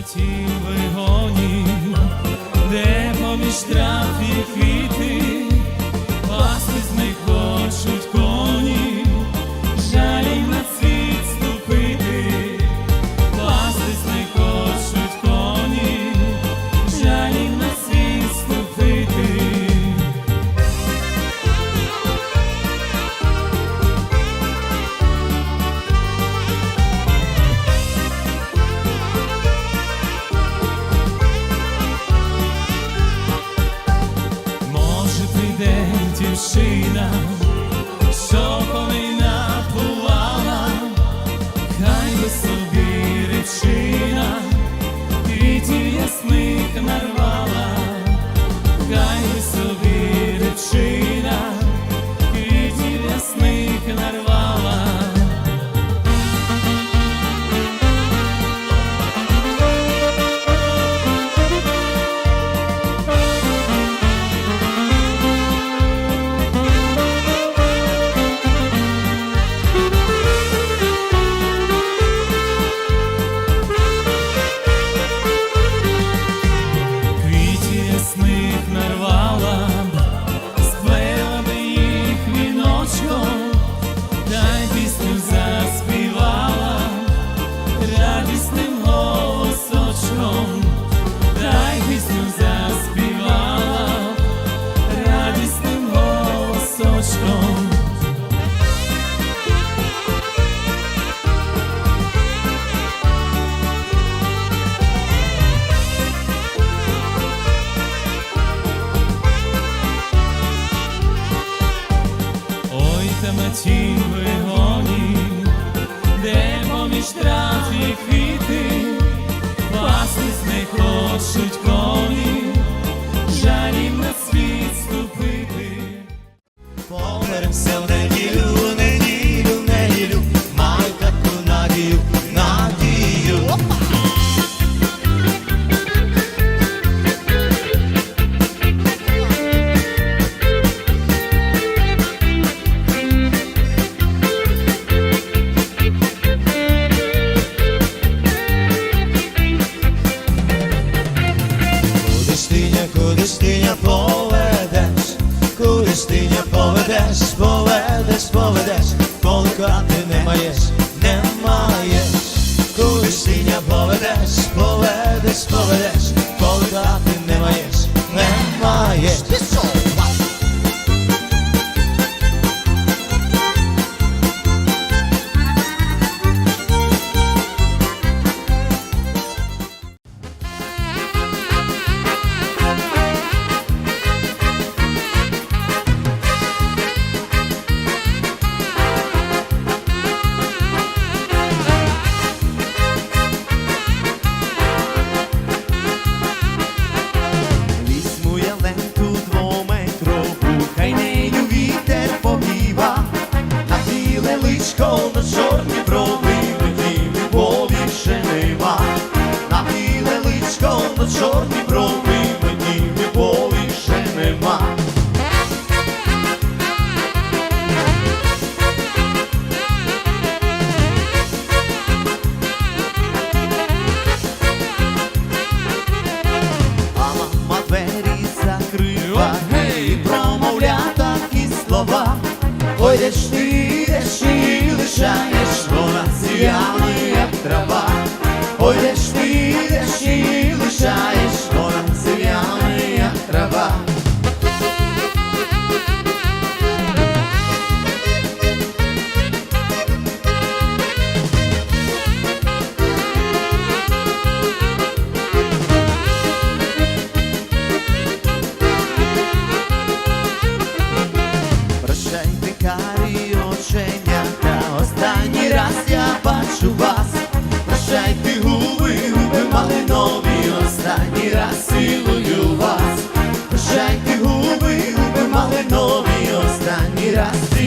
на вигонів, вигоні, де поміж трав і квіти, Mr. Manuel. Тім вигоні, де поміж травні квіти, пасти не хочуть коні, жалім на світ ступити. померемся в неділю, в неділю, неділю, таку надію, надію. Ж ти, куди ж ти, ня, поведеш, куди ж ти, ня, поведеш, поведеш, поведеш, коли хати не маєш, не маєш, куди ж ти, ня, поведеш, поведеш, поведеш, коли хати szkoły, szornie, brody. останній раз я бачу вас, Прощайте губи, губи малинові, останній раз цілую вас, Прощайте губи, губи малинові, останній раз.